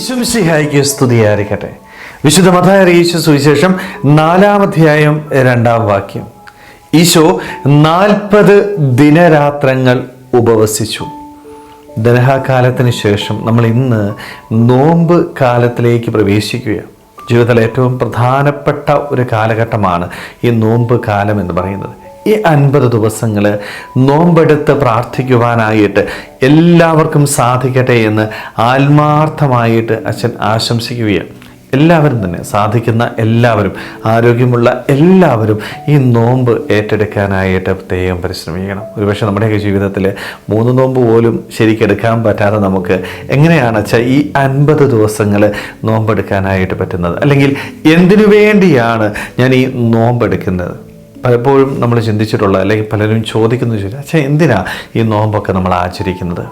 ഈശുമിശിഹായിക്ക് സ്തുതിയായിരിക്കട്ടെ. വിശുദ്ധ മതായ അറിയിച്ച സുവിശേഷം നാലാമധ്യായം രണ്ടാം വാക്യം. ഈശോ നാൽപ്പത് ദിനരാത്രങ്ങൾ ഉപവസിച്ചു. ദനഹാകാലത്തിന് ശേഷം നമ്മൾ ഇന്ന് നോമ്പ് കാലത്തിലേക്ക് പ്രവേശിക്കുകയാണ്. ജീവിതത്തിലെ ഏറ്റവും പ്രധാനപ്പെട്ട ഒരു കാലഘട്ടമാണ് ഈ നോമ്പ് കാലം എന്ന് പറയുന്നത്. ഈ അൻപത് ദിവസങ്ങൾ നോമ്പെടുത്ത് പ്രാർത്ഥിക്കുവാനായിട്ട് എല്ലാവർക്കും സാധിക്കട്ടെ എന്ന് ആത്മാർത്ഥമായിട്ട് അച്ഛൻ ആശംസിക്കുകയാണ്. എല്ലാവരും തന്നെ സാധിക്കുന്ന എല്ലാവരും ആരോഗ്യമുള്ള എല്ലാവരും ഈ നോമ്പ് ഏറ്റെടുക്കാനായിട്ട് പ്രത്യേകം പരിശ്രമിക്കണം. ഒരുപക്ഷെ നമ്മുടെയൊക്കെ ജീവിതത്തിൽ മൂന്ന് നോമ്പ് പോലും ശരിക്കെടുക്കാൻ പറ്റാതെ നമുക്ക് എങ്ങനെയാണ് വെച്ചാൽ ഈ അൻപത് ദിവസങ്ങൾ നോമ്പെടുക്കാനായിട്ട് പറ്റുന്നത്? അല്ലെങ്കിൽ എന്തിനു വേണ്ടിയാണ് ഞാൻ ഈ നോമ്പെടുക്കുന്നത്? പലപ്പോഴും നമ്മൾ ചിന്തിച്ചിട്ടുള്ള അല്ലെങ്കിൽ പലരും ചോദിക്കുന്നു ചോദിച്ചാൽ അച്ഛാ എന്തിനാ ഈ നോമ്പൊക്കെ നമ്മൾ ആചരിക്കുന്നത്?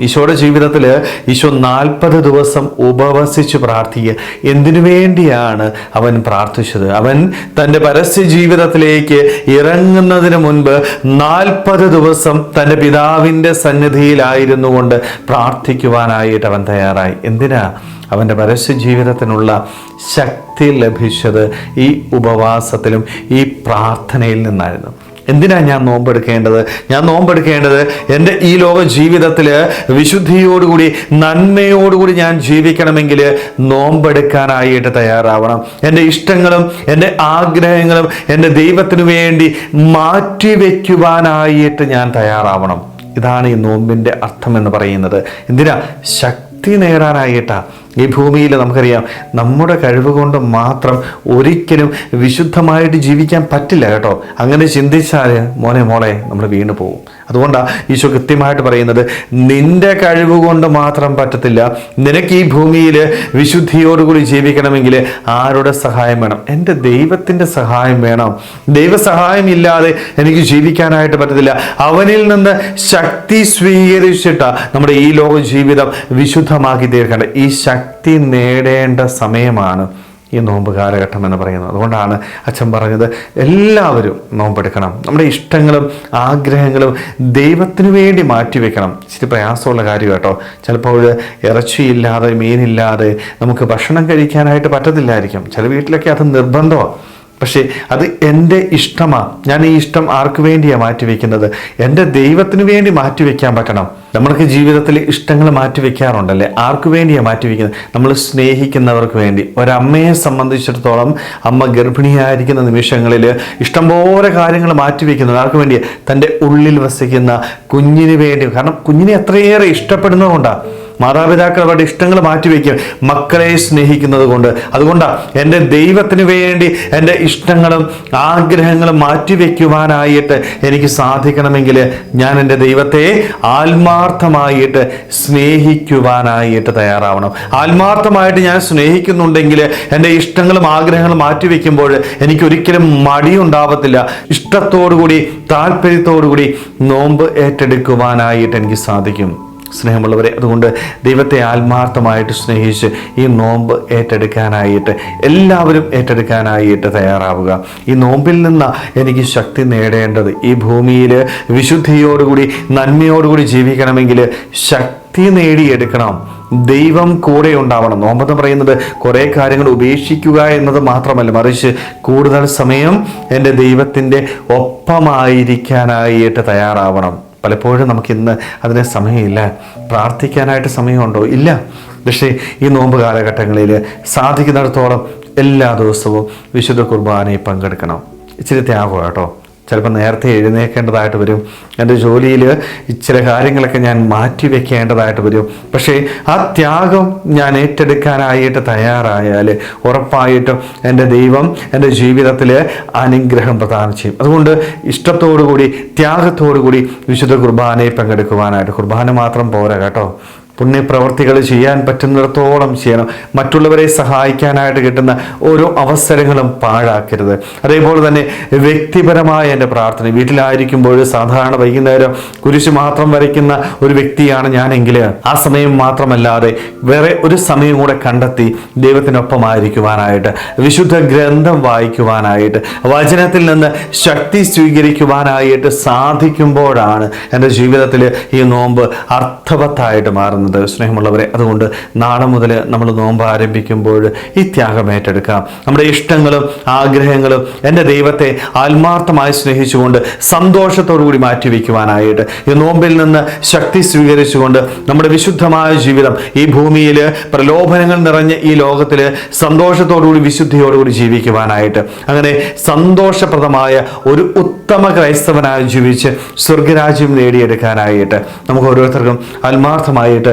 ഈശോയുടെ ജീവിതത്തിൽ ഈശോ നാൽപ്പത് ദിവസം ഉപവസിച്ച് പ്രാർത്ഥിക്കുക. എന്തിനു വേണ്ടിയാണ് അവൻ പ്രാർത്ഥിച്ചത്? അവൻ തന്റെ പരസ്യ ജീവിതത്തിലേക്ക് ഇറങ്ങുന്നതിന് മുൻപ് നാൽപ്പത് ദിവസം തന്റെ പിതാവിന്റെ സന്നിധിയിലായിരുന്നു കൊണ്ട് പ്രാർത്ഥിക്കുവാനായിട്ട് അവൻ തയ്യാറായി. എന്തിനാ? അവന്റെ പരസ്യ ജീവിതത്തിനുള്ള ശക്തി ലഭിച്ചത് ഈ ഉപവാസത്തിലും ഈ പ്രാർത്ഥനയിൽ നിന്നായിരുന്നു. എന്തിനാണ് ഞാൻ നോമ്പെടുക്കേണ്ടത്? ഞാൻ നോമ്പെടുക്കേണ്ടത് എന്റെ ഈ ലോക ജീവിതത്തിൽ വിശുദ്ധിയോടുകൂടി നന്മയോടുകൂടി ഞാൻ ജീവിക്കണമെങ്കിൽ നോമ്പെടുക്കാനായിട്ട് തയ്യാറാവണം. എന്റെ ഇഷ്ടങ്ങളും എന്റെ ആഗ്രഹങ്ങളും എന്റെ ദൈവത്തിനു വേണ്ടി മാറ്റിവെക്കുവാനായിട്ട് ഞാൻ തയ്യാറാവണം. ഇതാണ് ഈ നോമ്പിന്റെ അർത്ഥം എന്ന് പറയുന്നത്. എന്തിനാ? ശക്തി നേടാനായിട്ടാ ഈ ഭൂമിയിൽ നമുക്കറിയാം നമ്മുടെ കഴിവ് കൊണ്ട് മാത്രം ഒരിക്കലും വിശുദ്ധമായിട്ട് ജീവിക്കാൻ പറ്റില്ല കേട്ടോ. അങ്ങനെ ചിന്തിച്ചാൽ മോനെ മോളെ നമ്മൾ വീണു പോകും അതുകൊണ്ടാണ് ഈശോ കൃത്യമായിട്ട് പറയുന്നത് നിന്റെ കഴിവ് കൊണ്ട് മാത്രം പറ്റത്തില്ല. നിനക്ക് ഈ ഭൂമിയിൽ വിശുദ്ധിയോടുകൂടി ജീവിക്കണമെങ്കിൽ ആരുടെ സഹായം വേണം? എന്റെ ദൈവത്തിന്റെ സഹായം വേണം. ദൈവസഹായം ഇല്ലാതെ എനിക്ക് ജീവിക്കാനായിട്ട് പറ്റത്തില്ല. അവനിൽ നിന്ന് ശക്തി സ്വീകരിച്ചിട്ടാണ് നമ്മുടെ ഈ ലോക ജീവിതം വിശുദ്ധമാക്കി തീർക്കേണ്ടത്. ഈ ശക്തി നേടേണ്ട സമയമാണ് ഈ നോമ്പ് കാലഘട്ടം എന്ന് പറയുന്നത്. അതുകൊണ്ടാണ് അച്ഛൻ പറഞ്ഞത് എല്ലാവരും നോമ്പെടുക്കണം. നമ്മുടെ ഇഷ്ടങ്ങളും ആഗ്രഹങ്ങളും ദൈവത്തിനു വേണ്ടി മാറ്റിവെക്കണം. ഇച്ചിരി പ്രയാസമുള്ള കാര്യം കേട്ടോ. ചിലപ്പോൾ ഇറച്ചിയില്ലാതെ മീനില്ലാതെ നമുക്ക് ഭക്ഷണം കഴിക്കാനായിട്ട് പറ്റത്തില്ലായിരിക്കും. ചില വീട്ടിലൊക്കെ അത് നിർബന്ധമാണ്. പക്ഷേ അത് എന്റെ ഇഷ്ടമാണ് ഞാൻ ഈ ഇഷ്ടം ആർക്ക് വേണ്ടിയാണ് മാറ്റിവെക്കുന്നത്? എന്റെ ദൈവത്തിന് വേണ്ടി മാറ്റിവെക്കാൻ പറ്റണം. നമ്മൾക്ക് ജീവിതത്തിൽ ഇഷ്ടങ്ങൾ മാറ്റിവെക്കാറുണ്ടല്ലേ? ആർക്ക് വേണ്ടിയാണ് മാറ്റിവെക്കുന്നത്? നമ്മൾ സ്നേഹിക്കുന്നവർക്ക് വേണ്ടി. ഒരമ്മയെ സംബന്ധിച്ചിടത്തോളം അമ്മ ഗർഭിണിയായിരിക്കുന്ന നിമിഷങ്ങളിൽ ഇഷ്ടംപോലെ കാര്യങ്ങൾ മാറ്റിവെക്കുന്നത് ആർക്ക് വേണ്ടിയാണ് തന്റെ ഉള്ളിൽ വസിക്കുന്ന കുഞ്ഞിന് വേണ്ടി. കാരണം കുഞ്ഞിനെ അത്രയേറെ ഇഷ്ടപ്പെടുന്നതുകൊണ്ടാണ് മാതാപിതാക്കൾ ഇഷ്ടങ്ങൾ മാറ്റിവെക്കും മക്കളെ സ്നേഹിക്കുന്നത് കൊണ്ട്. അതുകൊണ്ടാണ് എന്റെ ദൈവത്തിന് വേണ്ടി എന്റെ ഇഷ്ടങ്ങളും ആഗ്രഹങ്ങളും മാറ്റിവെക്കുവാനായിട്ട് എനിക്ക് സാധിക്കണമെങ്കിൽ ഞാൻ എന്റെ ദൈവത്തെ ആത്മാർത്ഥമായിട്ട് സ്നേഹിക്കുവാനായിട്ട് തയ്യാറാവണം. ആത്മാർത്ഥമായിട്ട് ഞാൻ സ്നേഹിക്കുന്നുണ്ടെങ്കിൽ എന്റെ ഇഷ്ടങ്ങളും ആഗ്രഹങ്ങളും മാറ്റിവെക്കുമ്പോൾ എനിക്ക് ഒരിക്കലും മടിയുണ്ടാവത്തില്ല. ഇഷ്ടത്തോടുകൂടി താല്പര്യത്തോടുകൂടി നോമ്പ് ഏറ്റെടുക്കുവാനായിട്ട് എനിക്ക് സാധിക്കും. സ്നേഹമുള്ളവരെ അതുകൊണ്ട് ദൈവത്തെ ആത്മാർത്ഥമായിട്ട് സ്നേഹിച്ച് ഈ നോമ്പ് ഏറ്റെടുക്കാനായിട്ട് എല്ലാവരും ഏറ്റെടുക്കാനായിട്ട് തയ്യാറാവുക. ഈ നോമ്പിൽ നിന്ന് എനിക്ക് ശക്തി നേടേണ്ടത്. ഈ ഭൂമിയിൽ വിശുദ്ധിയോടുകൂടി നന്മയോടുകൂടി ജീവിക്കണമെങ്കിൽ ശക്തി നേടിയെടുക്കണം. ദൈവം കൂടെ ഉണ്ടാവണം. നോമ്പെന്ന് പറയുന്നത് കുറേ കാര്യങ്ങൾ ഉപേക്ഷിക്കുക എന്നത് മാത്രമല്ല മറിച്ച് കൂടുതൽ സമയം എന്റെ ദൈവത്തിന്റെ ഒപ്പമായിരിക്കാനായിട്ട് തയ്യാറാവണം. പലപ്പോഴും നമുക്കിന്ന് അതിന് സമയമില്ല. പ്രാർത്ഥിക്കാനായിട്ട് സമയമുണ്ടോ? ഇല്ല. പക്ഷേ ഈ നോമ്പ് കാലഘട്ടങ്ങളിൽ സാധിക്കുന്നിടത്തോളം എല്ലാ ദിവസവും വിശുദ്ധ കുർബാനയിൽ പങ്കെടുക്കണം. ഇച്ചിരി ത്യാഗം കേട്ടോ. ചിലപ്പോൾ നേരത്തെ എഴുന്നേൽക്കേണ്ടതായിട്ട് വരും. എന്റെ ജോലിയിൽ ചില കാര്യങ്ങളൊക്കെ ഞാൻ മാറ്റി വെക്കേണ്ടതായിട്ട് വരും. പക്ഷേ ആ ത്യാഗം ഞാൻ ഏറ്റെടുക്കാനായിട്ട് തയ്യാറായാൽ ഉറപ്പായിട്ടും എന്റെ ദൈവം എന്റെ ജീവിതത്തിൽ അനുഗ്രഹം പ്രദാനം ചെയ്യും. അതുകൊണ്ട് ഇഷ്ടത്തോടുകൂടി ത്യാഗത്തോടുകൂടി വിശുദ്ധ കുർബാനയെ പങ്കെടുക്കുവാനായിട്ട് കുർബാന മാത്രം പോരാ കേട്ടോ. പുണ്യപ്രവർത്തികൾ ചെയ്യാൻ പറ്റുന്നിടത്തോളം ചെയ്യണം. മറ്റുള്ളവരെ സഹായിക്കാനായിട്ട് കിട്ടുന്ന ഓരോ അവസരങ്ങളും പാഴാക്കരുത്. അതേപോലെ തന്നെ വ്യക്തിപരമായ എന്റെ പ്രാർത്ഥന. വീട്ടിലായിരിക്കുമ്പോൾ സാധാരണ വൈകുന്നേരം കുരിശ് മാത്രം വരയ്ക്കുന്ന ഒരു വ്യക്തിയാണ് ഞാനെങ്കിൽ. ആ സമയം മാത്രമല്ലാതെ വേറെ ഒരു സമയം കൂടെ കണ്ടെത്തി ദൈവത്തിനൊപ്പമായിരിക്കുവാനായിട്ട് വിശുദ്ധ ഗ്രന്ഥം വായിക്കുവാനായിട്ട് വചനത്തിൽ നിന്ന് ശക്തി സ്വീകരിക്കുവാനായിട്ട് സാധിക്കുമ്പോഴാണ് എന്റെ ജീവിതത്തിൽ ഈ നോമ്പ് അർത്ഥവത്തായിട്ട് മാറുന്നത്. പോകുന്നത് സ്നേഹമുള്ളവരെ അതുകൊണ്ട് നാളെ മുതൽ നമ്മൾ നോമ്പ് ആരംഭിക്കുമ്പോൾ ഈ ത്യാഗം ഏറ്റെടുക്കാം. നമ്മുടെ ഇഷ്ടങ്ങളും ആഗ്രഹങ്ങളും എന്റെ ദൈവത്തെ ആത്മാർത്ഥമായി സ്നേഹിച്ചുകൊണ്ട് സന്തോഷത്തോടു കൂടി മാറ്റിവെക്കുവാനായിട്ട് ഈ നോമ്പിൽ നിന്ന് ശക്തി സ്വീകരിച്ചുകൊണ്ട് നമ്മുടെ വിശുദ്ധമായ ജീവിതം ഈ ഭൂമിയിൽ പ്രലോഭനങ്ങൾ നിറഞ്ഞ ഈ ലോകത്തിൽ സന്തോഷത്തോടുകൂടി വിശുദ്ധിയോടുകൂടി ജീവിക്കുവാനായിട്ട് അങ്ങനെ സന്തോഷപ്രദമായ ഒരു ഉത്തമ ക്രൈസ്തവനായി ജീവിച്ച് സ്വർഗരാജ്യം നേടിയെടുക്കാനായിട്ട് നമുക്ക് ഓരോരുത്തർക്കും ആത്മാർത്ഥമായിട്ട്